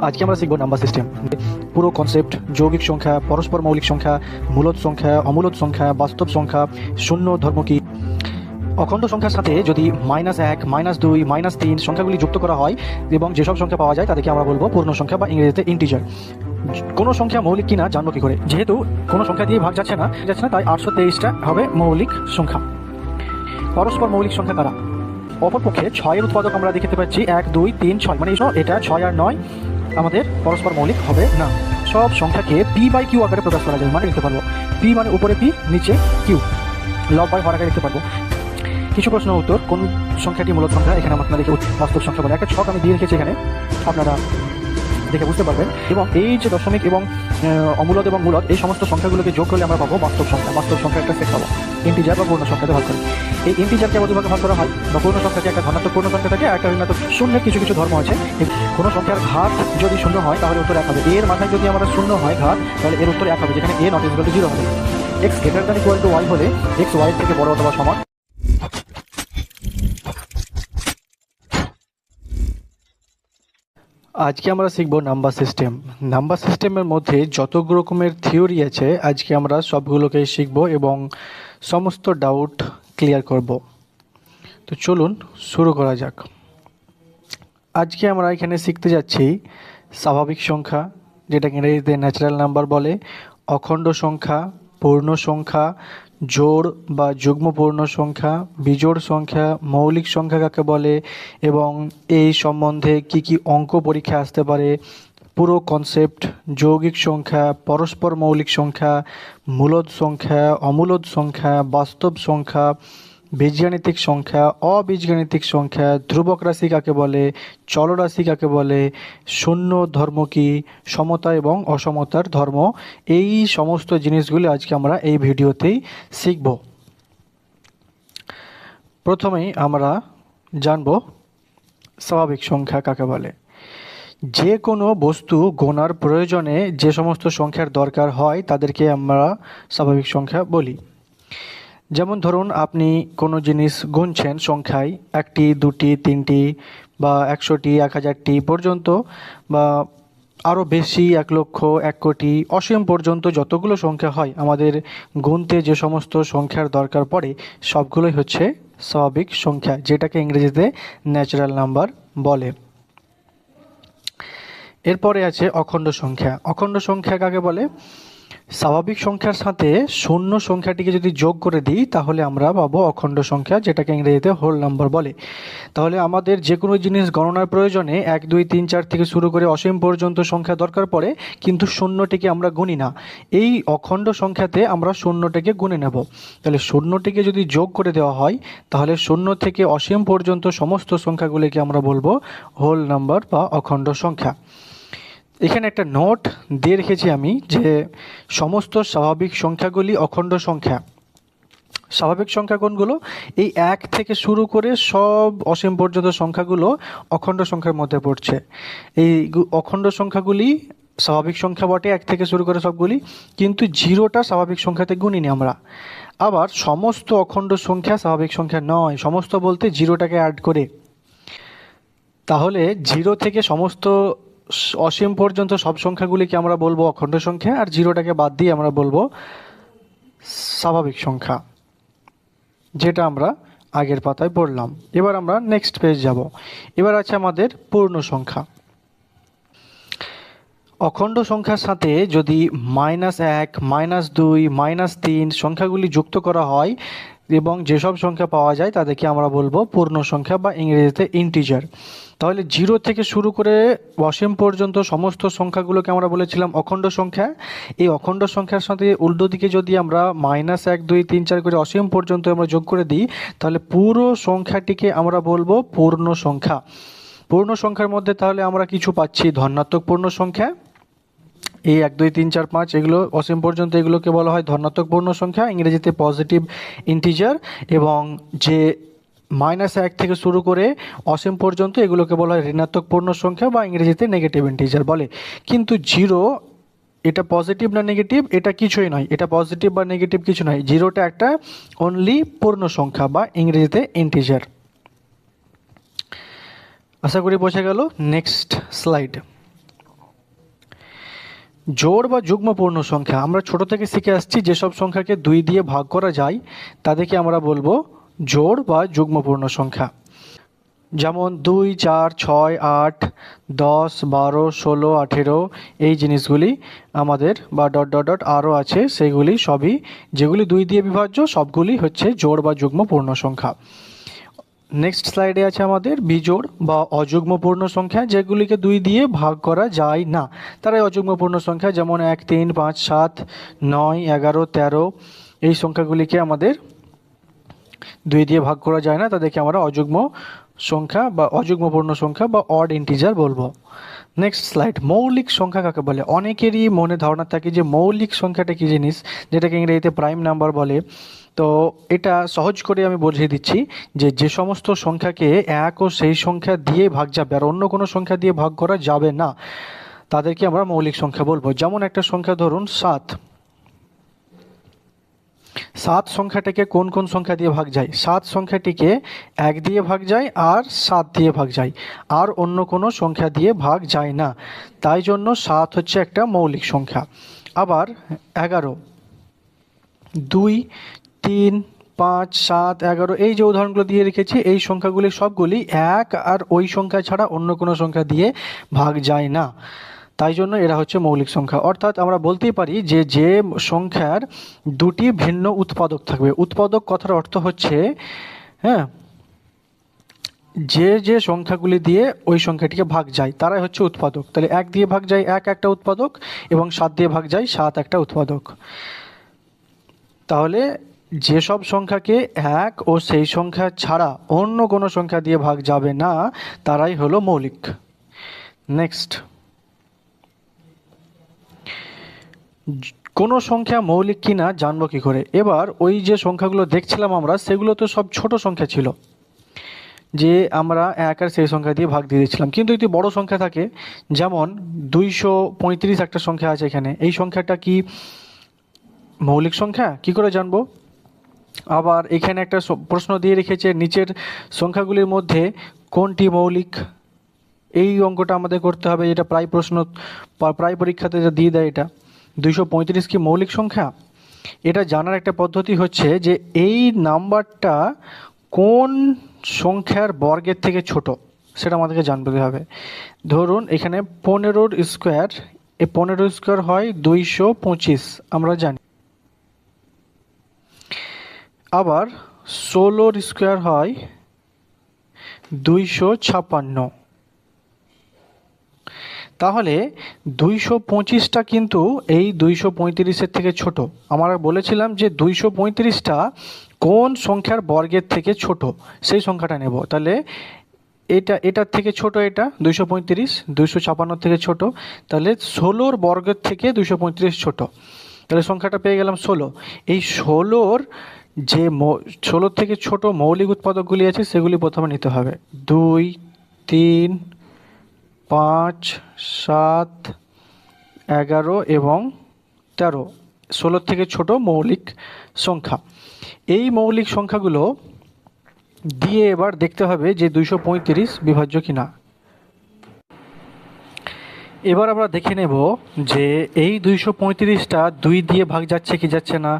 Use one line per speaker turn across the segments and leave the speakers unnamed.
আজকে আমরা শিখব নাম্বার সিস্টেম পুরো কনসেপ্ট যৌগিক সংখ্যা, পরস্পর মৌলিক সংখ্যা মূলদ সংখ্যা অমূলদ সংখ্যা, বাস্তব সংখ্যা, শূন্য ধর্ম কি? অখণ্ড সংখ্যার সাথে যদি মাইনাস এক মাইনাস দুই মাইনাস তিন সংখ্যাগুলি যুক্ত করা হয় এবং যেসব সংখ্যা পাওয়া যায় তাদেরকে আমরা বলব পূর্ণ সংখ্যা বা ইংরেজিতে ইন্টিজার কোনো সংখ্যা মৌলিক কিনা জানব কি করে? যেহেতু কোনো সংখ্যা দিয়ে ভাগ যাচ্ছে না যাচ্ছে না, তাই আটশো তেইশটা হবে মৌলিক সংখ্যা। পরস্পর মৌলিক সংখ্যা কারা? অপরপক্ষে ছয়ের উৎপাদক আমরা দেখতে পাচ্ছি এক, দুই, তিন, ছয় মানে এটা ছয় আর নয় আমাদের পরস্পর মৌলিক হবে? না। সব সংখ্যাকে পি বাই কিউ আকারে প্রকাশ করা যায় মানে লিখতে পারব। পি মানে উপরে পি নিচে কিউ লব বাই হর আকারে লিখতে পারব। কিছু প্রশ্ন উত্তর কোন সংখ্যাটি মূলত সংখ্যা এখানে আপনাদেরকে বাস্তব সংখ্যা বলে? একটা ছক আমি দিয়ে রেখেছি এখানে। আপনারা দেখে বুঝতে পারবেন। এবং এই যে দশমিক এবং অমূলদ এবং মূলদ, এই সমস্ত সংখ্যাগুলোকে যোগ করলে আমরা পাবো বাস্তব সংখ্যা। বাস্তব সংখ্যা একটা সেট পাবো। ইন্টিজার বা পূর্ণ সংখ্যাতে ভাগ করি। এই ইন্টিজারকে আবার দুভাগে ভাগ করা হয় বা পূর্ণ সংখ্যাকে একটা ধনাত্মক পূর্ণ সংখ্যা থাকে একটা ঋণাত্মক শূন্যের কিছু কিছু ধর্ম আছে। কোনো সংখ্যার ঘাত যদি শূন্য হয়, তাহলে উত্তর এক হবে। এর মাথায় যদি আমরা শূন্য হয় ঘাত, তাহলে এর উত্তর এক হবে, যেখানে এ নট টু জিরো হবে। X greater than equal to y হলে এক্স ওয়াই থেকে বড় অথবা সমান। আজকে আমরা শিখব নাম্বার সিস্টেম। নাম্বার সিস্টেমের মধ্যে যত রকমের থিওরি আছে, আজকে আমরা সবগুলোকেই শিখব এবং সমস্ত ডাউট ক্লিয়ার করব। তো চলুন, শুরু করা যাক। আজকে আমরা এখানে শিখতে যাচ্ছি স্বাভাবিক সংখ্যা, যেটাকে ইংরেজিতে ন্যাচারাল নাম্বার বলে, অখণ্ড সংখ্যা পূর্ণ সংখ্যা জোড় বা যুগ্ম পূর্ণ সংখ্যা, বিজোড় সংখ্যা, মৌলিক সংখ্যা কাকে বলে, এবং এই সম্বন্ধে কি কি অঙ্ক পরীক্ষা আসতে পারে, পুরো কনসেপ্ট যৌগিক সংখ্যা, পরস্পর মৌলিক সংখ্যা, মূলদ সংখ্যা, অমূলদ সংখ্যা, বাস্তব সংখ্যা বীজগাণিতিক সংখ্যা, অবীজগাণিতিক সংখ্যা, ধ্রুবক রাশি কাকে বলে, চলরাশি কাকে বলে, শূন্য ধর্ম কি, সমতা এবং অসমতার ধর্ম, এই সমস্ত জিনিসগুলি আজকে আমরা এই ভিডিওতেই শিখব। প্রথমেই আমরা জানব স্বাভাবিক সংখ্যা কাকে বলে। যে কোনো বস্তু গোনার প্রয়োজনে যে সমস্ত সংখ্যার দরকার হয়, তাদেরকে আমরা স্বাভাবিক সংখ্যা বলি। যেমন ধরুন, আপনি কোনো জিনিস গুনছেন সংখ্যায়, একটি, দুটি, তিনটি বা একশোটি, এক হাজারটি পর্যন্ত বা আরও বেশি, এক লক্ষ, এক কোটি, অসীম পর্যন্ত যতগুলো সংখ্যা হয়, আমাদের গুনতে যে সমস্ত সংখ্যার দরকার পড়ে, সবগুলোই হচ্ছে স্বাভাবিক সংখ্যা, যেটাকে ইংরেজিতে ন্যাচারাল নাম্বার বলে। এরপরে আছে অখণ্ড সংখ্যা। অখণ্ড সংখ্যা কাকে বলে? স্বাভাবিক সংখ্যার সাথে শূন্য সংখ্যাটিকে যদি যোগ করে দিই, তাহলে আমরা পাবো অখণ্ড সংখ্যা, যেটাকে ইংরেজিতে হোল নাম্বার বলে। তাহলে আমাদের যে কোনো জিনিস গণনার প্রয়োজনে এক, দুই, তিন, চার থেকে শুরু করে অসীম পর্যন্ত সংখ্যা দরকার পড়ে, কিন্তু শূন্যটিকে আমরা গুনি না। এই অখণ্ড সংখ্যাতে আমরা শূন্যটিকে গুনে নেব। তাহলে শূন্যটিকে যদি যোগ করে দেওয়া হয়, তাহলে শূন্য থেকে অসীম পর্যন্ত সমস্ত সংখ্যাগুলিকে আমরা বলব হোল নাম্বার বা অখণ্ড সংখ্যা। এখানে একটা নোট দিয়ে রেখেছি আমি যে সমস্ত স্বাভাবিক সংখ্যাগুলি অখণ্ড সংখ্যা। স্বাভাবিক সংখ্যা কোনগুলো? এই এক থেকে শুরু করে সব অসীম পর্যন্ত সংখ্যাগুলো অখণ্ড সংখ্যার মধ্যে পড়ছে। এই অখণ্ড সংখ্যাগুলি স্বাভাবিক সংখ্যা বটে এক থেকে শুরু করে সবগুলি, কিন্তু জিরোটা স্বাভাবিক সংখ্যাতে গুনিনি আমরা। আবার সমস্ত অখণ্ড সংখ্যা স্বাভাবিক সংখ্যা নয়, সমস্ত বলতে জিরোটাকে অ্যাড করে। তাহলে জিরো থেকে সমস্ত অসীম পর্যন্ত সব সংখ্যাগুলিকে আমরা বলব অখণ্ড সংখ্যা, আর জিরোটাকে বাদ দিয়ে আমরা বলব স্বাভাবিক সংখ্যা, যেটা আমরা আগের পাতায় পড়লাম। এবার আমরা নেক্সট পেজ যাব। এবার আছে আমাদের পূর্ণ সংখ্যা। অখণ্ড সংখ্যার সাথে যদি মাইনাস এক মাইনাস দুই মাইনাস তিন সংখ্যাগুলি যুক্ত করা হয় এবং যেসব সংখ্যা পাওয়া যায় তাদেরকে আমরা বলব পূর্ণ সংখ্যা বা ইংরেজিতে ইন্টিজার তাহলে জিরো থেকে শুরু করে অসীম পর্যন্ত সমস্ত সংখ্যাগুলোকে আমরা বলেছিলাম অখণ্ড সংখ্যা। এই অখণ্ড সংখ্যার সাথে উল্টো দিকে যদি আমরা মাইনাস এক, দুই, তিন, চার করে অসীম পর্যন্ত আমরা যোগ করে দিই, তাহলে পুরো সংখ্যাটিকে আমরা বলব পূর্ণ সংখ্যা। পূর্ণ সংখ্যার মধ্যে তাহলে আমরা কিছু পাচ্ছি ধনাত্মক পূর্ণ সংখ্যা। এই এক, দুই, তিন, চার, পাঁচ, এগুলো অসীম পর্যন্ত এগুলোকে বলা হয় ধনাত্মক পূর্ণ সংখ্যা, ইংরেজিতে পজিটিভ ইন্টিজার এবং যে মাইনাস এক থেকে শুরু করে অসীম পর্যন্ত এগুলোকে বলা হয় ঋণাত্মক পূর্ণ সংখ্যা বা ইংরেজিতে নেগেটিভ ইন্টিজার বলে। কিন্তু জিরো এটা পজিটিভ না নেগেটিভ এটা কিছুই নয়। এটা পজিটিভ বা নেগেটিভ কিছু নয়। জিরোটা একটা অনলি পূর্ণ সংখ্যা বা ইংরেজিতে ইন্টিজার আশা করি বোঝা গেল। নেক্সট স্লাইড জোড় বা যুগ্ম পূর্ণ সংখ্যা, আমরা ছোট থেকে শিখে আসছি যেসব সংখ্যাকে দুই দিয়ে ভাগ করা যায়, তাদেরকে আমরা বলব জোড় বা যুগ্ম পূর্ণ সংখ্যা। যেমন দুই, চার, ছয়, আট, দশ, বারো, ষোলো, আঠেরো, এই জিনিসগুলি আমাদের বা ডট ডট ডট আরও আছে সেগুলি সবই যেগুলি দুই দিয়ে বিভাজ্য, সবগুলি হচ্ছে জোড় বা যুগ্ম পূর্ণ সংখ্যা। নেক্সট স্লাইডে আছে আমাদের বিজোড় বা অযুগ্ম পূর্ণ সংখ্যা, যেগুলিকে দুই দিয়ে ভাগ করা যায় না। তারাই অযুগ্ম পূর্ণ সংখ্যা যেমন এক, তিন, পাঁচ, সাত, নয়, এগারো, তেরো, এই সংখ্যাগুলিকে আমাদের দুই দিয়ে ভাগ করা যায় না। তাদেরকে আমরা অযুগ্ম সংখ্যা বা অযুগ্ম পূর্ণ সংখ্যা বা অড ইন্টিজার বলব। নেক্সট স্লাইড মৌলিক সংখ্যা কাকে বলে? অনেকেরই মনে ধারণা থাকে যে মৌলিক সংখ্যাটা কী জিনিস, যেটাকে ইংরেজিতে প্রাইম নাম্বার বলে। তো এটা সহজ করে আমি বুঝিয়ে দিচ্ছি যে যে সমস্ত সংখ্যাকে এক ও সেই সংখ্যা দিয়ে ভাগ যাবে আর অন্য কোনো সংখ্যা দিয়ে ভাগ করা যাবে না, তাদেরকে আমরা মৌলিক সংখ্যা বলব। যেমন একটা সংখ্যা ধরুন সাত। সাত সংখ্যাটাকে কোন কোন সংখ্যা দিয়ে ভাগ যায়? সাত সংখ্যাটিকে এক দিয়ে ভাগ যায় আর সাত দিয়ে ভাগ যায়, আর অন্য কোনো সংখ্যা দিয়ে ভাগ যায় না। তাই জন্য সাত হচ্ছে একটা মৌলিক সংখ্যা। আবার এগারো। দুই তিন, পাঁচ, সাত, এগারো, এই যে উদাহরণগুলো দিয়ে রেখেছি, এই সংখ্যাগুলি সবগুলি এক আর ওই সংখ্যা ছাড়া অন্য কোনো সংখ্যা দিয়ে ভাগ যায় না। তাই জন্য এরা হচ্ছে মৌলিক সংখ্যা। অর্থাৎ আমরা বলতেই পারি যে যে সংখ্যার দুটি ভিন্ন উৎপাদক থাকবে। উৎপাদক কথার অর্থ হচ্ছে হ্যাঁ যে যে সংখ্যাগুলি দিয়ে ওই সংখ্যাটিকে ভাগ যায়, তারাই হচ্ছে উৎপাদক। তাহলে এক দিয়ে ভাগ যায়, এক একটা উৎপাদক এবং সাত দিয়ে ভাগ যায়, সাত একটা উৎপাদক। তাহলে যেসব সংখ্যাকে এক ও সেই সংখ্যা ছাড়া অন্য কোনো সংখ্যা দিয়ে ভাগ যাবে না, তারাই হলো মৌলিক। নেক্সট কোনো সংখ্যা মৌলিক কিনা জানব কি করে? এবার ওই যে সংখ্যাগুলো দেখছিলাম আমরা, সেগুলো তো সব ছোট সংখ্যা ছিল, যে আমরা এক আর সেই সংখ্যা দিয়ে ভাগ দিয়ে দিচ্ছিলাম কিন্তু যদি বড় সংখ্যা থাকে, যেমন দুইশো পঁয়ত্রিশ একটা সংখ্যা আছে এখানে, এই সংখ্যাটা কি মৌলিক সংখ্যা? কি করে জানব? আবার এখানে একটা প্রশ্ন দিয়ে রেখেছে, নিচের সংখ্যাগুলির মধ্যে কোনটি মৌলিক? এই অঙ্কটা আমাদের করতে হবে এটা প্রায় প্রশ্ন প্রায় পরীক্ষাতে যা দিয়ে দেয় এটা। দুইশো পঁয়ত্রিশ কি মৌলিক সংখ্যা? এটা জানার একটা পদ্ধতি হচ্ছে যে এই নাম্বারটা কোন সংখ্যার বর্গের থেকে ছোট, সেটা আমাদেরকে জানতে হবে। ধরুন, এখানে পনেরোর স্কোয়ার এই পনেরো স্কোয়ার হয় দুইশো পঁচিশ, আমরা জানি। আবার ষোলোর স্কোয়ার হয় দুইশো ছাপ্পান্ন তাহলে দুইশো পঁচিশটা কিন্তু এই দুইশো পঁয়ত্রিশের থেকে ছোট। আমরা বলেছিলাম যে দুইশো পঁয়ত্রিশটা কোন সংখ্যার বর্গের থেকে ছোট? সেই সংখ্যাটা নেব। তাহলে এটা, এটার থেকে ছোট এটা, দুইশো পঁয়ত্রিশ, দুইশো ছাপান্ন থেকে ছোট। তাহলে ষোলোর বর্গের থেকে দুইশো পঁয়ত্রিশ ছোট। তাহলে সংখ্যাটা পেয়ে গেলাম ষোলো। এই ষোলোর যে ষোলোর থেকে ছোট মৌলিক উৎপাদকগুলি আছে, সেগুলি প্রথমে নিতে হবে। দুই, তিন, পাঁচ, সাত, এগারো এবং তেরো। ষোলোর থেকে ছোট মৌলিক সংখ্যা। এই মৌলিক সংখ্যাগুলো দিয়ে এবার দেখতে হবে যে দুইশো পঁয়ত্রিশ বিভাজ্য কিনা। এবার আমরা দেখে নেব যে এই দুইশো পঁয়ত্রিশটা দুই দিয়ে ভাগ যাচ্ছে কি যাচ্ছে না,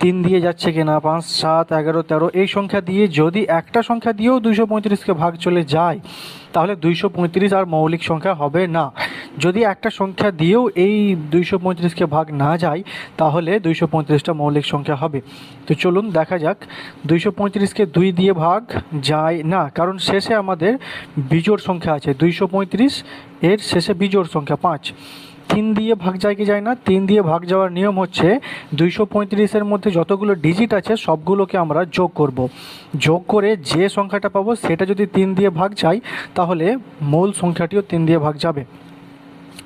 তিন দিয়ে যাচ্ছে কি না, পাঁচ, সাত, এগারো, তেরো, এই সংখ্যা দিয়ে যদি একটা সংখ্যা দিয়েও দুইশো পঁয়ত্রিশকে ভাগ চলে যায়, তাহলে দুইশো পঁয়ত্রিশ আর মৌলিক সংখ্যা হবে না। যদি একটা সংখ্যা দিয়েও এই দুইশো পঁয়ত্রিশকে ভাগ না যায়, তাহলে দুইশো পঁয়ত্রিশটা মৌলিক সংখ্যা হবে। তো চলুন দেখা যাক, দুইশো পঁয়ত্রিশকে দুই দিয়ে ভাগ যায় না, কারণ শেষে আমাদের বিজোড় সংখ্যা আছে। দুইশো পঁয়ত্রিশ, এর শেষে বিজোড় সংখ্যা পাঁচ। তিন দিয়ে ভাগ যায় কি যায় না? তিন দিয়ে ভাগ যাওয়ার নিয়ম হচ্ছে দুইশো পঁয়ত্রিশের মধ্যে যতগুলো ডিজিট আছে, সবগুলোকে আমরা যোগ করব। যোগ করে যে সংখ্যাটা পাবো, সেটা যদি তিন দিয়ে ভাগ যায়, তাহলে মূল সংখ্যাটিও তিন দিয়ে ভাগ যাবে।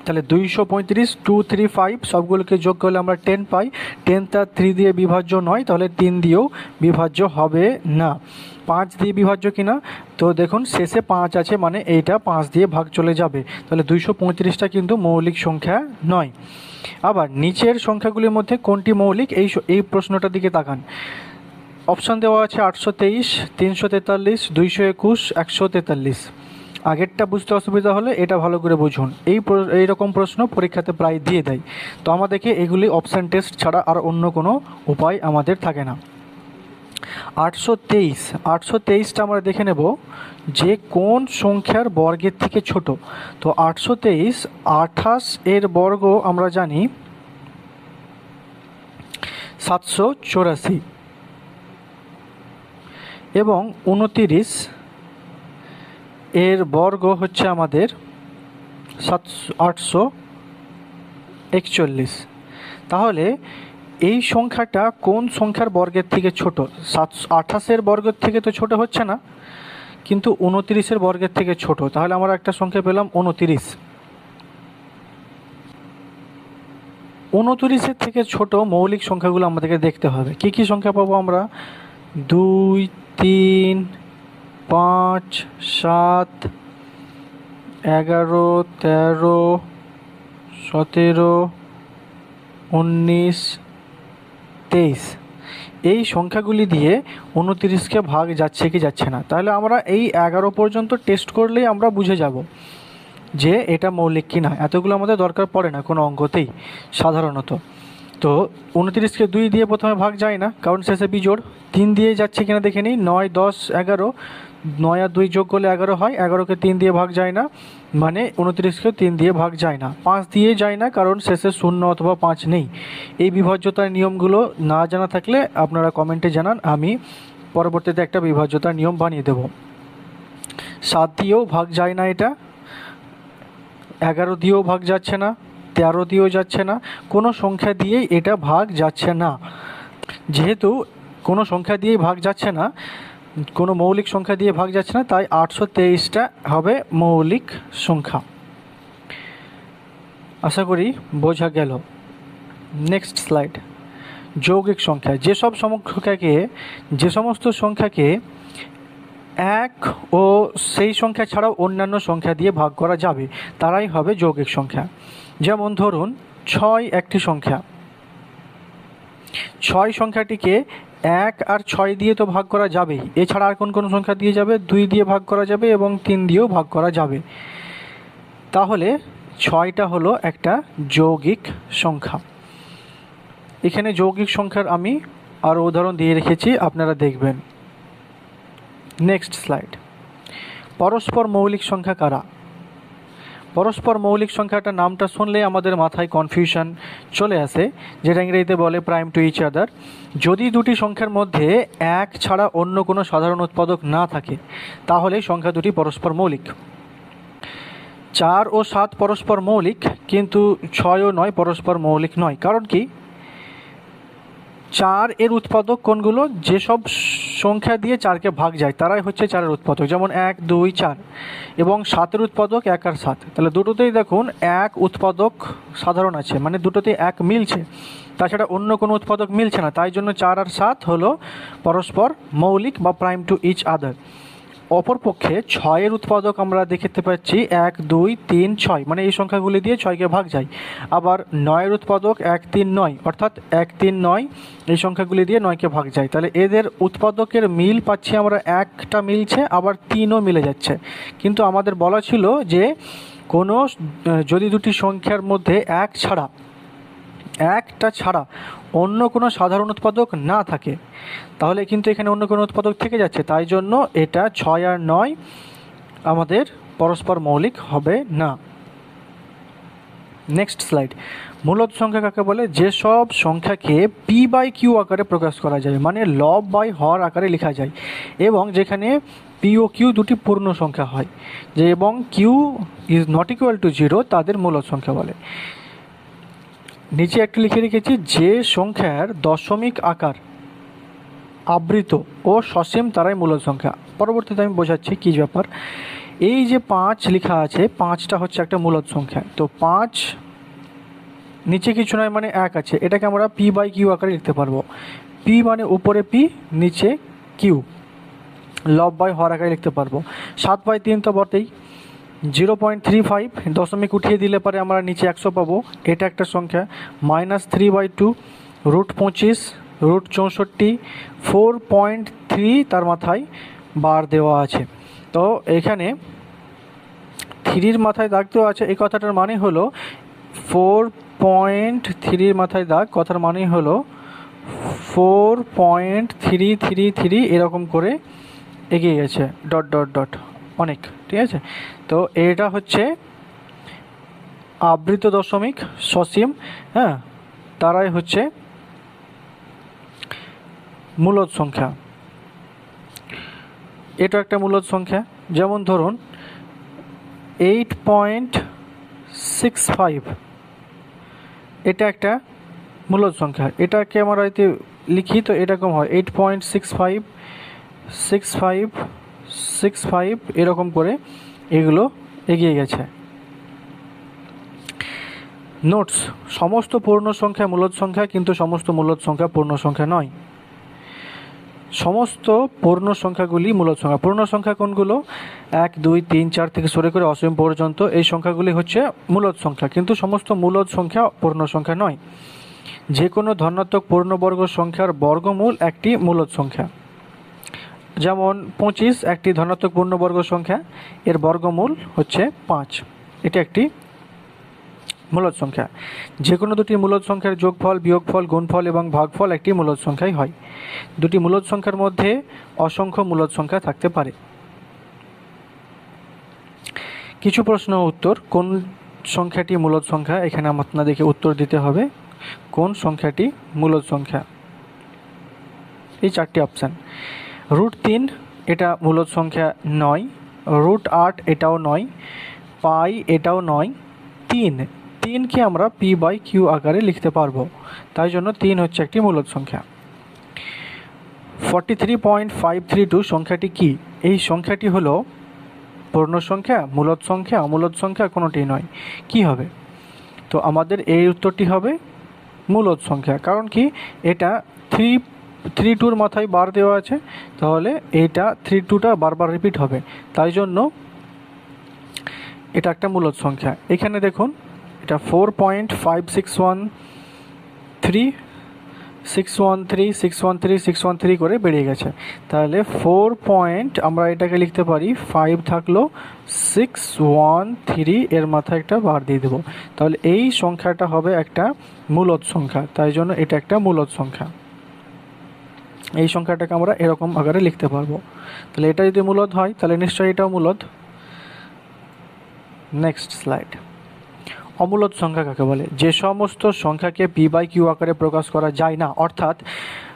তাহলে দুইশো পঁয়ত্রিশ টু থ্রি ফাইভ সবগুলোকে যোগ করলে আমরা টেন পাই। টেন তার থ্রি দিয়ে বিভাজ্য নয়, তাহলে তিন দিয়েও বিভাজ্য হবে না। পাঁচ দিয়ে বিভাজ্য কিনা? তো দেখুন, শেষে পাঁচ আছে মানে এইটা পাঁচ দিয়ে ভাগ চলে যাবে। তাহলে দুইশো পঁয়ত্রিশটা কিন্তু মৌলিক সংখ্যা নয়। আবার নিচের সংখ্যাগুলির মধ্যে কোনটি মৌলিক? এই এই প্রশ্নটার দিকে তাকান। অপশান দেওয়া আছে আটশো তেইশ, তিনশো তেতাল্লিশ, দুইশো একুশ, একশো তেতাল্লিশ। আগেরটা বুঝতে অসুবিধা হলে এটা ভালো করে বুঝুন। এই এইরকম প্রশ্ন পরীক্ষাতে প্রায় দিয়ে দেয়। তো আমাদেরকে এগুলি অপশান টেস্ট ছাড়া আর অন্য কোনো উপায় আমাদের থাকে না। আটশো তেইশ, আটশো তেইশটা আমরা দেখে নেব যে কোন সংখ্যার বর্গের থেকে ছোট। তো আটশো তেইশ, আঠাশ এর বর্গ আমরা জানি সাতশো চৌরাশি। এবং উনতিরিশ এর বর্গ হচ্ছে আমাদের সাতশো, আটশো একচল্লিশ। তাহলে এই সংখ্যাটা কোন সংখ্যার বর্গের থেকে ছোট? সাতশো, আঠাশের বর্গের থেকে তো ছোট হচ্ছে না, কিন্তু উনতিরিশের বর্গের থেকে ছোট। তাহলে আমরা একটা সংখ্যা পেলাম উনতিরিশ। উনতিরিশের থেকে ছোট মৌলিক সংখ্যাগুলো আমাদেরকে দেখতে হবে। কি কি সংখ্যা পাবো আমরা? দুই, তিন পাঁচ, সাত, এগারো, তেরো, সতেরো, উনিশ, তেইশ। এই সংখ্যাগুলি দিয়ে উনতিরিশকে ভাগ যাচ্ছে কি যাচ্ছে না। তাহলে আমরা এই এগারো পর্যন্ত টেস্ট করলেই আমরা বুঝে যাব যে এটা মৌলিক কি না। এতগুলো আমাদের দরকার পড়ে না কোনো অঙ্কতেই, সাধারণত। তো উনতিরিশকে দুই দিয়ে প্রথমে ভাগ যায় না, কারণ শেষে বিজোড়। তিন দিয়ে যাচ্ছে কিনা দেখে নিই, নয়, দশ, এগারো নয় আর দুই যোগ করলে এগারো হয়, এগারোকে তিন দিয়ে ভাগ যায় না মানে উনত্রিশকেও তিন দিয়ে ভাগ যায় না। পাঁচ দিয়ে যায় না, কারণ শেষে শূন্য অথবা পাঁচ নেই। এই বিভাজ্যতার নিয়মগুলো না জানা থাকলে আপনারা কমেন্টে জানান, আমি পরবর্তীতে একটা বিভাজ্যতার নিয়ম বানিয়ে দেব। সাত দিয়েও ভাগ যায় না এটা, এগারো দিয়েও ভাগ যাচ্ছে না, তেরো দিয়েও যাচ্ছে না, কোনো সংখ্যা দিয়েই এটা ভাগ যাচ্ছে না। যেহেতু কোনো সংখ্যা দিয়েই ভাগ যাচ্ছে না কোনো মৌলিক সংখ্যা দিয়ে ভাগ যাচ্ছে না, তাই আটশো তেইশটা হবে মৌলিক সংখ্যা। আশা করি বোঝা গেল। নেক্সট স্লাইড যৌগিক সংখ্যা। যেসব সংখ্যাকে, যে সমস্ত সংখ্যাকে এক ও সেই সংখ্যা ছাড়াও অন্যান্য সংখ্যা দিয়ে ভাগ করা যাবে, তারাই হবে যৌগিক সংখ্যা। যেমন ধরুন, ছয় একটি সংখ্যা। ছয় সংখ্যাটিকে এক আর ছয় দিয়ে তো ভাগ করা যাবেই। এছাড়া আর কোন কোন সংখ্যা দিয়ে যাবে? দুই দিয়ে ভাগ করা যাবে এবং তিন দিয়েও ভাগ করা যাবে। তাহলে ছয়টা হলো একটা যৌগিক সংখ্যা। এখানে যৌগিক সংখ্যার আমি আরও উদাহরণ দিয়ে রেখেছি, আপনারা দেখবেন। নেক্সট স্লাইড পরস্পর মৌলিক সংখ্যা কারা? পরস্পর মৌলিক সংখ্যাটা নামটা শুনলে আমাদের মাথায় কনফিউশন চলে আসে, যেটা ইংরেজিতে বলে প্রাইম টু ইচ আদার যদি দুটি সংখ্যার মধ্যে এক ছাড়া অন্য কোনো সাধারণ উৎপাদক না থাকে, তাহলে সংখ্যা দুটি পরস্পর মৌলিক। চার ও সাত পরস্পর মৌলিক, কিন্তু ছয় ও নয় পরস্পর মৌলিক নয়। কারণ কি? চার এর উৎপাদক কোনগুলো? যেসব সংখ্যা দিয়ে চারকে ভাগ যায়, তারাই হচ্ছে চারের উৎপাদক, যেমন এক, দুই, চার এবং সাতের উৎপাদক এক আর সাত। তাহলে দুটোতেই দেখুন এক উৎপাদক সাধারণ আছে মানে দুটোতেই এক মিলছে। তাছাড়া অন্য কোনো উৎপাদক মিলছে না, তাই জন্য চার আর সাত হলো পরস্পর মৌলিক বা প্রাইম টু ইচ আদার অপরপক্ষে ছয়ের উৎপাদক আমরা দেখতে পাচ্ছি এক, দুই, তিন, ছয়। মানে এই সংখ্যাগুলি দিয়ে ছয়কে ভাগ যায়। আবার নয়ের উৎপাদক এক, তিন, নয়। অর্থাৎ এক, তিন, নয়, এই সংখ্যাগুলি দিয়ে নয়কে ভাগ যায়। তাহলে এদের উৎপাদকের মিল পাচ্ছি আমরা একটা মিলছে, আবার তিনও মিলে যাচ্ছে। কিন্তু আমাদের বলা ছিল যে কোনো যদি দুটি সংখ্যার মধ্যে এক ছাড়া একটা ছাড়া অন্য কোনো সাধারণ উৎপাদক না থাকে। তাহলে কিন্তু এখানে অন্য কোনো উৎপাদক থেকে যাচ্ছে। তাই জন্য এটা ছয় আর নয় আমাদের পরস্পর মৌলিক হবে না। নেক্সট স্লাইড মূলত সংখ্যা কাকে বলে? যেসব সংখ্যাকে পি বাই কিউ আকারে প্রকাশ করা যায় মানে লব বাই হর আকারে লেখা যায়। এবং যেখানে পি ও কিউ দুটি পূর্ণ সংখ্যা হয়। যে এবং q is not equal to zero তাদের মূলত সংখ্যা বলে। নিচে একটু লিখে রেখেছি, যে সংখ্যার দশমিক আকার আবৃত ও সসীম তারাই মূলত সংখ্যা। পরবর্তীতে আমি বোঝাচ্ছি কী ব্যাপার। এই যে পাঁচ লেখা আছে, পাঁচটা হচ্ছে একটা মূলত সংখ্যা। তো পাঁচ নিচে কিছু নয় মানে এক আছে। এটাকে আমরা পি বাই কিউ আকারে লিখতে পারব। পি মানে উপরে পি, নিচে কিউ। লব বাই হর আকারে লিখতে পারব। সাত বাই তিন তো বটেই। জিরো পয়েন্ট থ্রি ফাইভ দশমিক উঠিয়ে দিলে পরে আমরা নিচে একশো পাবো। এটা একটা সংখ্যা। Minus three by two, root পঁচিশ, রুট চৌষট্টি, ফোর পয়েন্ট থ্রি তার মাথায় বার দেওয়া আছে। তো এখানে থ্রির মাথায় দাগ দেওয়া আছে এই কথাটার মানে হলো ফোর পয়েন্ট থ্রির মাথায় দাগ, কথার মানে হলো four point three three three এরকম করে এগিয়ে গেছে, ডট ডট ডট। অনেক, ঠিক আছে? তো এটা হচ্ছে আবৃত দশমিক সসীম হ্যাঁ? তারাই হচ্ছে মূলদ সংখ্যা। এটা একটা মূলদ সংখ্যা। যেমন ধরুন এইট পয়েন্ট সিক্স ফাইভ এটা একটা মূলদ সংখ্যা। এটাকে আমরা লিখি, তো এরকম হয় eight point six five six five six five এরকম করে এগুলো এগিয়ে গেছে। নোটস সমস্ত পূর্ণ সংখ্যা মূলদ সংখ্যা, কিন্তু সমস্ত মূলদ সংখ্যা পূর্ণ সংখ্যা নয়। সমস্ত পূর্ণ সংখ্যাগুলি মূলদ সংখ্যা। পূর্ণ সংখ্যা কোনগুলো? এক, দুই, তিন, চার থেকে শুরু করে অসীম পর্যন্ত এই সংখ্যাগুলি হচ্ছে মূলদ সংখ্যা, কিন্তু সমস্ত মূলদ সংখ্যা পূর্ণ সংখ্যা নয়। যে কোনো ধনাত্মক পূর্ণবর্গ সংখ্যার বর্গমূল একটি মূলদ সংখ্যা। যেমন পঁচিশ একটি ধনাত্মক পূর্ণবর্গ সংখ্যা, এর বর্গমূল হচ্ছে পাঁচ। এটা একটি মূলদ সংখ্যা। যে কোনো দুটি মূলদ সংখ্যার যোগফল, বিয়োগফল, গুণফল এবং ভাগফল একটি মূলদ সংখ্যাই হয়। দুটি মূলদ সংখ্যার মধ্যে অসংখ্য মূলদ সংখ্যা থাকতে পারে। কিছু প্রশ্ন উত্তর। কোন সংখ্যাটি মূলদ সংখ্যা? এখানে আপনাদেরকে উত্তর দিতে হবে। কোন সংখ্যাটি মূলদ সংখ্যা? এই চারটি অপশান রুট তিন, এটা মূলদ সংখ্যা নয়। রুট আট, এটাও নয়। পাই, এটাও নয়। তিন, তিনকে আমরা পি বাই কিউ আকারে লিখতে পারব। তাই জন্য তিন হচ্ছে একটি মূলদ সংখ্যা। Forty three point five three two সংখ্যাটি কি? এই সংখ্যাটি হলো পূর্ণ সংখ্যা মূলদ সংখ্যা অমূলদ সংখ্যা, কোনোটি নয়। কি হবে? তো আমাদের এই উত্তরটি হবে মূলদ সংখ্যা। কারণ কি? এটা থ্রি থ্রি টুর মাথায় বার দেওয়া আছে, তাহলে এইটা থ্রি টুটা বারবার রিপিট হবে। তাই জন্য এটা একটা মূলদ সংখ্যা। এখানে দেখুন, এটা four point five six one three six one three six one three six one three করে বেরিয়ে গেছে। তাহলে ফোর পয়েন্ট আমরা এটাকে লিখতে পারি ফাইভ থাকল সিক্স ওয়ান থ্রি এর মাথায় একটা বার দিয়ে দেবো। তাহলে এই সংখ্যাটা হবে একটা মূলদ সংখ্যা। তাই জন্য এটা একটা মূলদ সংখ্যা। এই সংখ্যাটাকে আমরা এরকম আকারে লিখতে পারব। তাহলে এটা যদি মূলদ হয়, তাহলে নিশ্চয়ই এটাও মূলদ। নেক্সট স্লাইড অমূলদ সংখ্যা কাকে বলে? যে সমস্ত সংখ্যাকে পি বাই কিউ আকারে প্রকাশ করা যায় না, অর্থাৎ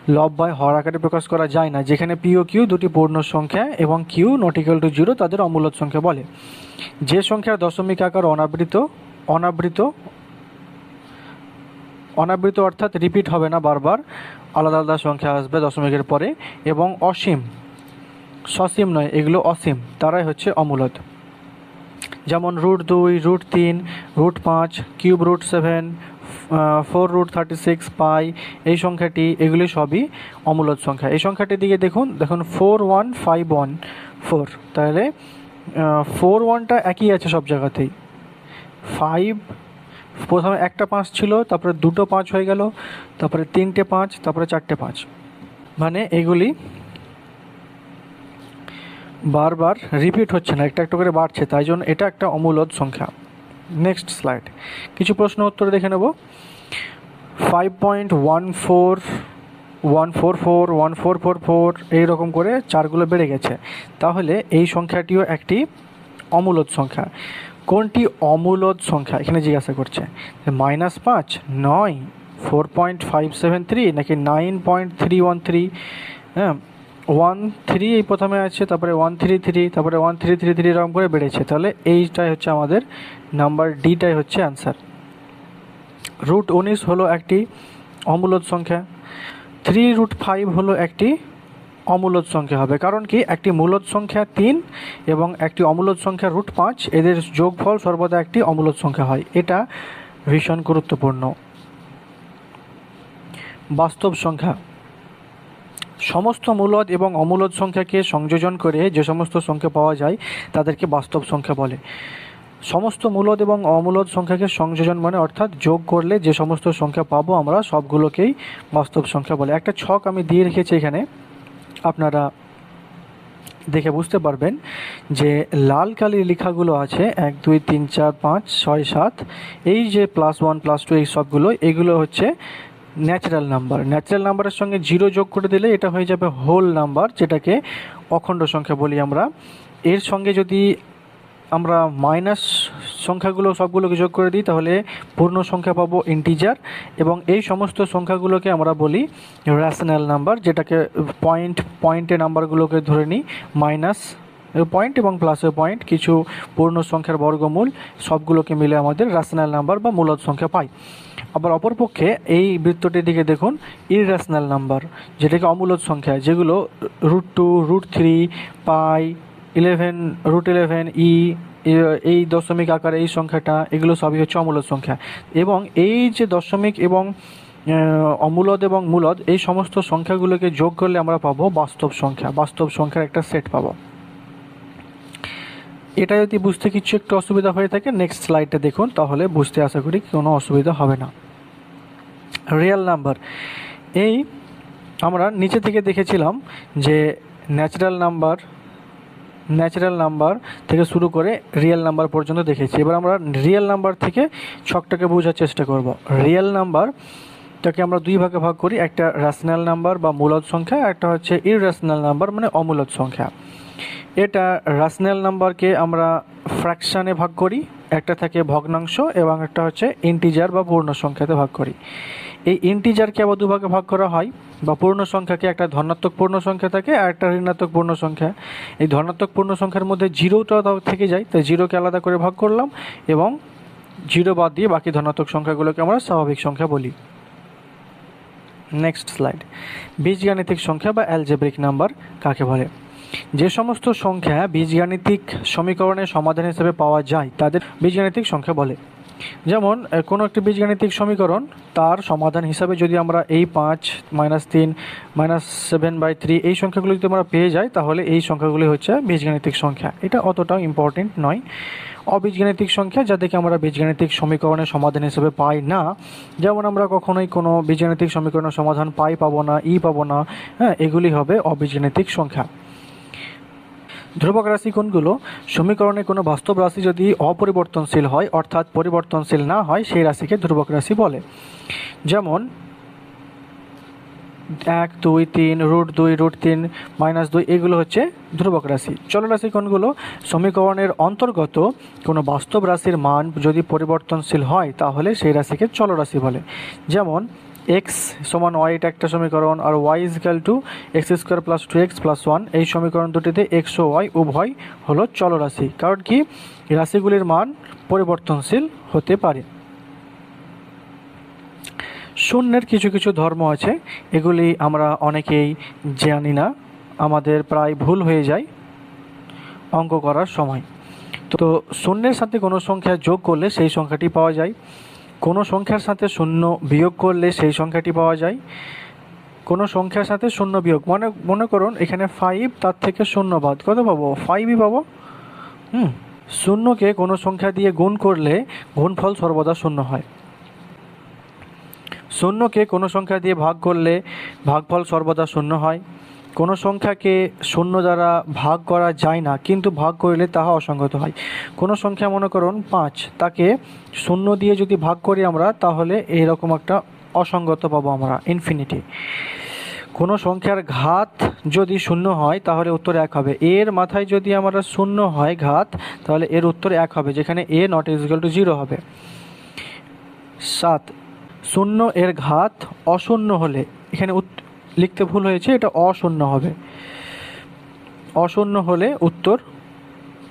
লব বাই হর আকারে প্রকাশ করা যায় না, যেখানে পি ও কিউ দুটি পূর্ণ সংখ্যা এবং q not equal to zero তাদের অমূলদ সংখ্যা বলে। যে সংখ্যার দশমিক আকার অনাবৃত অনাবৃত অনাবৃত অর্থাৎ রিপিট হবে না বারবার। আলাদা আলাদা সংখ্যা আসবে দশমিকের পরে এবং অসীম, সসীম নয়, এগুলো অসীম, তারাই হচ্ছে অমূলত। যেমন রুট দুই রুট তিন রুট পাঁচ cube root seven four root thirty six pi এই সংখ্যাটি, এগুলি সবই অমূলত সংখ্যা। এই সংখ্যাটির দিকে দেখুন দেখুন four one five one four তাহলে ফোর ওয়ানটা একই আছে সব জায়গাতেই। ফাইভ প্রথমে একটা পাঁচ ছিল, তারপরে দুটো পাঁচ হয়ে গেল, তারপরে তিনটে পাঁচ, তারপরে চারটে পাঁচ। মানে এগুলি বারবার রিপিট হচ্ছে না, একটা একটা করে বাড়ছে, তাই জন্য এটা একটা অমূলদ সংখ্যা। নেক্সট স্লাইড কিছু প্রশ্ন উত্তর দেখে নেব। Five point one four one four four one four four four এইরকম করে চারগুলো বেড়ে গেছে। তাহলে এই সংখ্যাটিও একটি অমূলদ সংখ্যা। কোনটি অমূলদ সংখ্যা? এখানে জিজ্ঞাসা করছে। মাইনাস পাঁচ, নয় four point five seven three নাকি nine point three one three হ্যাঁ ওয়ান থ্রি এই প্রথমে আছে, তারপরে ওয়ান থ্রি থ্রি তারপরে ওয়ান থ্রি থ্রি থ্রি এরকম করে বেড়েছে। তাহলে এইটাই হচ্ছে আমাদের নাম্বার ডিটাই হচ্ছে অ্যান্সার রুট উনিশ হলো একটি অমূলদ সংখ্যা থ্রি রুট ফাইভ হলো একটি অমূলদ সংখ্যা হবে। কারণ কি? একটি মূলদ সংখ্যা তিন এবং একটি অমূলদ সংখ্যা রুট পাঁচ। এদের যোগফল সর্বদা একটি অমূলদ সংখ্যা হয়। এটা ভীষণ গুরুত্বপূর্ণ। বাস্তব সংখ্যা। সমস্ত মূলদ এবং অমূলদ সংখ্যাকে সংযোজন করে যে সমস্ত সংখ্যা পাওয়া যায়, তাদেরকে বাস্তব সংখ্যা বলে। সমস্ত মূলদ এবং অমূলদ সংখ্যাকে সংযোজন মানে অর্থাৎ যোগ করলে যে সমস্ত সংখ্যা পাবো আমরা, সবগুলোকেই বাস্তব সংখ্যা বলে। একটা ছক আমি দিয়ে রেখেছি এখানে। আপনারা দেখে বুঝতে পারবেন যে লাল কালির লেখাগুলো আছে এক, দুই, তিন, চার, পাঁচ, ছয়, সাত। এই যে প্লাস ওয়ান প্লাস টু এই সবগুলো, এগুলো হচ্ছে ন্যাচারাল নাম্বার ন্যাচারাল নাম্বারের সঙ্গে জিরো যোগ করে দিলে এটা হয়ে যাবে হোল নাম্বার যেটাকে অখণ্ড সংখ্যা বলি আমরা। এর সঙ্গে যদি আমরা মাইনাস সংখ্যাগুলো সবগুলোকে যোগ করে দিই, তাহলে পূর্ণ সংখ্যা পাবো ইন্টিজার এবং এই সমস্ত সংখ্যাগুলোকে আমরা বলি র্যাশনাল নাম্বার যেটাকে পয়েন্ট পয়েন্টে নাম্বারগুলোকে ধরে নিই মাইনাস পয়েন্ট এবং প্লাসের পয়েন্ট কিছু পূর্ণ সংখ্যার বর্গমূল, সবগুলোকে মিলে আমাদের র্যাশনাল নাম্বার বা মূলদ সংখ্যা পাই। আবার অপরপক্ষে এই বৃত্তটির দিকে দেখুন ইররেশনাল নাম্বার যেটাকে অমূলদ সংখ্যা, যেগুলো root two root three pi eleven root eleven e এই দশমিক আকারে এই সংখ্যাটা, এগুলো সবই হচ্ছে অমূলদ সংখ্যা। এবং এই যে দশমিক এবং অমূলদ এবং মূলদ, এই সমস্ত সংখ্যাগুলোকে যোগ করলে আমরা পাবো বাস্তব সংখ্যা। বাস্তব সংখ্যার একটা সেট পাবো। এটা যদি বুঝতে কিছু একটু অসুবিধা হয়ে থাকে নেক্সট স্লাইডটা দেখুন, তাহলে বুঝতে আশা করি কোনো অসুবিধা হবে না। রিয়েল নাম্বার এই আমরা নিচে থেকে দেখেছিলাম যে ন্যাচারাল নাম্বার ন্যাচারাল নাম্বার থেকে শুরু করে রিয়েল নাম্বার পর্যন্ত দেখেছি। এবার আমরা রিয়েল নাম্বার থেকে ছকটাকে বোঝার চেষ্টা করব। রিয়েল নাম্বার নাম্বারটাকে আমরা দুই ভাগে ভাগ করি। একটা র্যাশনাল নাম্বার বা মূলদ সংখ্যা একটা হচ্ছে ইররেশনাল নাম্বার মানে অমূলদ সংখ্যা। এটা র্যাশনাল নাম্বারকে আমরা ফ্র্যাকশানে ভাগ করি। একটা থাকে ভগ্নাংশ এবং একটা হচ্ছে ইন্টিজার বা পূর্ণ সংখ্যাতে ভাগ করি। এই ইন্টিজারকে আবার দুভাগে ভাগ করা হয়। বা পূর্ণ সংখ্যাকে একটা ধনাত্মক পূর্ণ সংখ্যা থাকে আর একটা ঋণাত্মক পূর্ণ সংখ্যা। এই ধনাত্মক পূর্ণ সংখ্যার মধ্যে জিরোটা থেকে যায়, তাই জিরোকে আলাদা করে ভাগ করলাম এবং জিরো বাদ দিয়ে বাকি ধনাত্মক সংখ্যাগুলোকে আমরা স্বাভাবিক সংখ্যা বলি। নেক্সট স্লাইড বীজগাণিতিক সংখ্যা বা অ্যালজেব্রিক নাম্বার কাকে বলে? যে সমস্ত সংখ্যা বীজগাণিতিক সমীকরণের সমাধান হিসেবে পাওয়া যায়, তাদের বীজগাণিতিক সংখ্যা বলে। যেমন কোনো একটি বীজগাণিতিক সমীকরণ, তার সমাধান হিসাবে যদি আমরা এই পাঁচ মাইনাস তিন মাইনাস সেভেন বাই থ্রি এই সংখ্যাগুলো যদি আমরা পেয়ে যাই, তাহলে এই সংখ্যাগুলি হচ্ছে বীজগাণিতিক সংখ্যা। এটা অতটাও ইম্পর্টেন্ট নয়। অবীজগাণিতিক সংখ্যা যাদেরকে আমরা বীজগাণিতিক সমীকরণের সমাধান হিসেবে পাই না। যেমন, আমরা কখনোই কোনো বীজগাণিতিক সমীকরণের সমাধান পাই পাবো না, ই পাবো না হ্যাঁ এগুলি হবে অবীজগাণিতিক সংখ্যা। ধ্রুবক রাশি কোনগুলো? সমীকরণে কোনো বাস্তব রাশি যদি অপরিবর্তনশীল হয়, অর্থাৎ পরিবর্তনশীল না হয়, সেই রাশিকে ধ্রুবক রাশি বলে। যেমন, এক, দুই, তিন, রুট দুই, রুট তিন, মাইনাস দুই, এগুলো হচ্ছে ধ্রুবক রাশি। চলরাশি কোনগুলো? সমীকরণের অন্তর্গত কোনো বাস্তব রাশির মান যদি পরিবর্তনশীল হয়, তাহলে সেই রাশিকে চলরাশি বলে। যেমন এক্স সমান ওয়াই এটা একটা সমীকরণ, আর y equal two x square plus two x plus one এই সমীকরণ দুটিতে এক্স ও ওয়াই উভয় হলো চলরাশি। কারণ কি? রাশিগুলির মান পরিবর্তনশীল হতে পারে। শূন্যের কিছু কিছু ধর্ম আছে, এগুলি আমরা অনেকেই জানি না, আমাদের প্রায় ভুল হয়ে যায় অঙ্ক করার সময়। তো শূন্যের সাথে কোনো সংখ্যা যোগ করলে সেই সংখ্যাটি পাওয়া যায়। কোনো সংখ্যার সাথে শূন্য বিয়োগ করলে সেই সংখ্যাটি পাওয়া যায়। কোনো সংখ্যার সাথে শূন্য বিয়োগ। মনে মনে করুন, এখানে ফাইভ তার থেকে শূন্য বাদ। কত পাবো? ফাইভই পাবো? হুম। শূন্যকে কোনো সংখ্যা দিয়ে গুণ করলে গুণফল সর্বদা শূন্য হয়। শূন্যকে কোনো সংখ্যা দিয়ে ভাগ করলে ভাগফল সর্বদা শূন্য হয়। কোনো সংখ্যাকে শূন্য দ্বারা ভাগ করা যায় না, কিন্তু ভাগ করলে তাহা অসঙ্গত হয়। কোনো সংখ্যা মনে করুন, পাঁচ। তাকে শূন্য দিয়ে যদি ভাগ করি আমরা, তাহলে এরকম একটা অসঙ্গত পাবো আমরা ইনফিনিটি কোনো সংখ্যার ঘাত যদি শূন্য হয়, তাহলে উত্তর এক হবে। এর মাথায় যদি আমরা শূন্য হয় ঘাত, তাহলে এর উত্তর এক হবে, যেখানে a not equal to zero হবে। সাত। শূন্য এর ঘাত অশূন্য হলে, এখানে লিখতে ভুল হয়েছে, এটা অশূন্য হবে। অশূন্য হলে উত্তর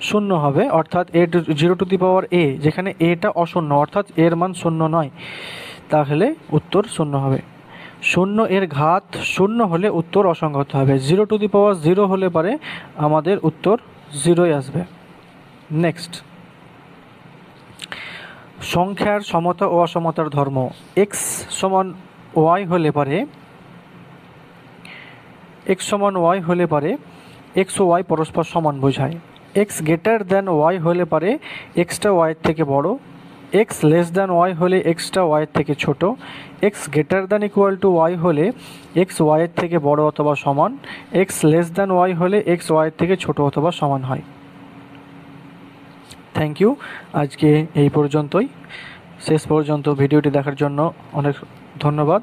শূন্য হবে, অর্থাৎ এ জিরো টু দি পাওয়ার এ, যেখানে এটা অশূন্য, অর্থাৎ এর মান শূন্য নয়, তাহলে উত্তর শূন্য হবে। শূন্য এর ঘাত শূন্য হলে উত্তর অসংগত হবে। Zero to the power zero হলে পারে আমাদের উত্তর জিরোই আসবে। নেক্সট। সংখ্যার সমতা ও অসমতার ধর্ম। এক্স সমান ওয়াই হলে পারে এক্স সমান ওয়াই হলে পারে এক্স ও ওয়াই পরস্পর সমান বোঝায়। এক্স গ্রেটার দেন ওয়াই হলে পারে এক্সটা ওয়াইয়ের থেকে বড় এক্স লেস দ্যান ওয়াই হলে এক্সটা ওয়াইয়ের থেকে ছোট x greater than equal to y হলে এক্স ওয়াইয়ের থেকে বড় অথবা সমান এক্স লেস দ্যান ওয়াই হলে এক্স ওয়াইয়ের থেকে ছোট অথবা সমান হয়। থ্যাংক ইউ আজকে এই পর্যন্তই। শেষ পর্যন্ত ভিডিওটি দেখার জন্য অনেক ধন্যবাদ।